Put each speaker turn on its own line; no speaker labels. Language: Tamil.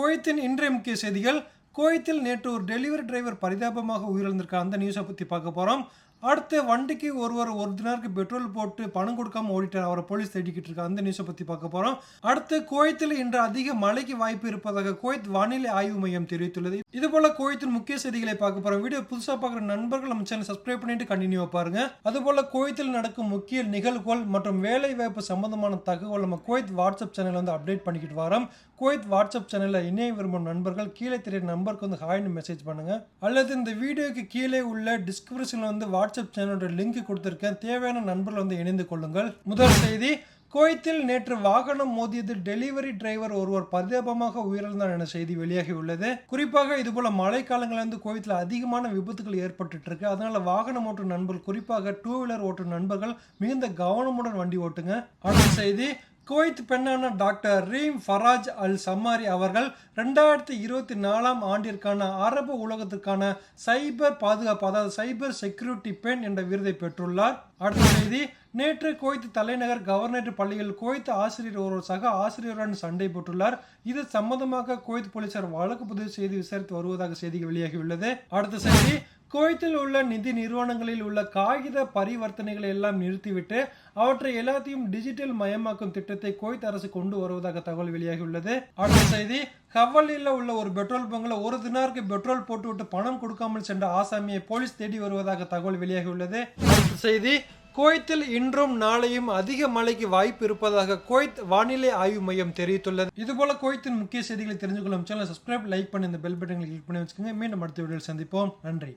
குவைத்தின் இன்றைய முக்கிய செய்திகள். குவைத்தில் நேற்று ஒரு டெலிவரி டிரைவர் பரிதாபமாக உயிரிழந்திருக்க அந்த நியூஸை பற்றி பார்க்க போகிறோம் அடுத்து வண்டிக்கு ஒருவர் ஒரு தினாருக்கு பெட்ரோல் போட்டு பணம் கொடுக்காம ஓடிட்டார். அவரை போலீஸ் தேடிக்கிட்டு இருக்காங்க. அந்த நியூஸை பற்றி பார்க்க போகிறோம் அடுத்து குவைத்தில் இன்று அதிக மழைக்கு வாய்ப்பு இருப்பதாக குவைத் வானிலை ஆய்வு மையம் தெரிவித்துள்ளது. இது போல குவைத்தின் முக்கிய செய்திகளை பார்க்க போகிறோம் வீடியோ புதுசாக பார்க்குற நண்பர்கள் நம்ம சேனல் சப்ஸ்கிரைப் பண்ணிட்டு கண்டினியூ பாருங்க. அதுபோல குவைத்தில் நடக்கும் முக்கிய நிகழ்வுகள் மற்றும் வேலை வாய்ப்பு சம்பந்தமான தகவல் நம்ம குவைத் வாட்ஸ்அப் சேனல் வந்து அப்டேட் பண்ணிக்கிட்டு வரோம். குவைத் வாட்ஸ்அப் சேனலில் இணைய விரும்பும் நண்பர்கள் கீழே தெரிய நம்பருக்கு வந்து ஹாய்னு மெசேஜ் பண்ணுங்க. அல்லது இந்த வீடியோக்கு கீழே உள்ள டிஸ்கிரிப்ஷனில் வந்து வாட்ஸ்அப் வாட்ஸ்அப் சேனலோட லிங்க் கொடுத்துருக்கேன். தேவையான நண்பர்கள் வந்து இணைந்து கொள்ளுங்கள். முதல் செய்தி குவைத்தில் நேற்று வாகனம் மோதியது டெலிவரி டிரைவர் ஒருவர் பரிதாபமாக உயிரிழந்தார் என செய்தி வெளியாகி உள்ளது. குறிப்பாக இதுபோல மழைக்காலங்களில் வந்து குவைத்தில் அதிகமான விபத்துகள் ஏற்பட்டுட்டு இருக்கு அதனால வாகனம் ஓட்டும் நண்பர்கள் குறிப்பாக டூ வீலர் ஓட்டும் நண்பர்கள் மிகுந்த கவனமுடன் வண்டி ஓட்டுங்க. அடுத்த செய்தி குவைத் பெண்ணான டாக்டர் ரீம் ஃபராஜ் அல் சம்மாரி அவர்கள் ரெண்டாயிரத்தி இருபத்தி நாலாம் ஆண்டிற்கான அரபு உலகத்திற்கான சைபர் பாதுகாப்பு அதாவது சைபர் செக்யூரிட்டி பெண் என்ற விருதை பெற்றுள்ளார். அடுத்த செய்தி நேற்று குவைத் தலைநகர் கவர்னரேட் பள்ளியில் குவைத் ஆசிரியர் ஒரு சக ஆசிரியருடன் சண்டை போட்டுள்ளார். இது சம்பந்தமாக குவைத் போலீசார் வழக்கு பதிவு செய்து விசாரித்து வருவதாக செய்திகள் வெளியாகியுள்ளது. அடுத்த செய்தி குவைத்தில் உள்ள நிதி நிறுவனங்களில் உள்ள காகித பரிவர்த்தனைகளை எல்லாம் நிறுத்திவிட்டு அவற்றை எல்லாத்தையும் டிஜிட்டல் மயமாக்கும் திட்டத்தை குவைத் அரசு கொண்டு வருவதாக தகவல் வெளியாகியுள்ளது. அடுத்த செய்தி ஹவலில் உள்ள ஒரு பெட்ரோல் பங்கில் ஒரு தினாருக்கு பெட்ரோல் போட்டுவிட்டு பணம் கொடுக்காமல் சென்ற ஆசாமியை போலீஸ் தேடி வருவதாக தகவல் வெளியாகியுள்ளது. அடுத்த செய்தி குவைத்தில் இன்றும் நாளையும் அதிக மழைக்கு வாய்ப்பு இருப்பதாக குவைத் வானிலை ஆய்வு மையம் தெரிவித்துள்ளது. இதுபோல குவைத்தின் முக்கிய செய்திகளை தெரிஞ்சுக்கொள்ளும் சேனல் சப்ஸ்கிரைப் லைக் பண்ணி இந்த பெல் பட்டனை கிளிக் பண்ணி வச்சுக்கோங்க. மீண்டும் அடுத்த வீடியோவில் சந்திப்போம். நன்றி.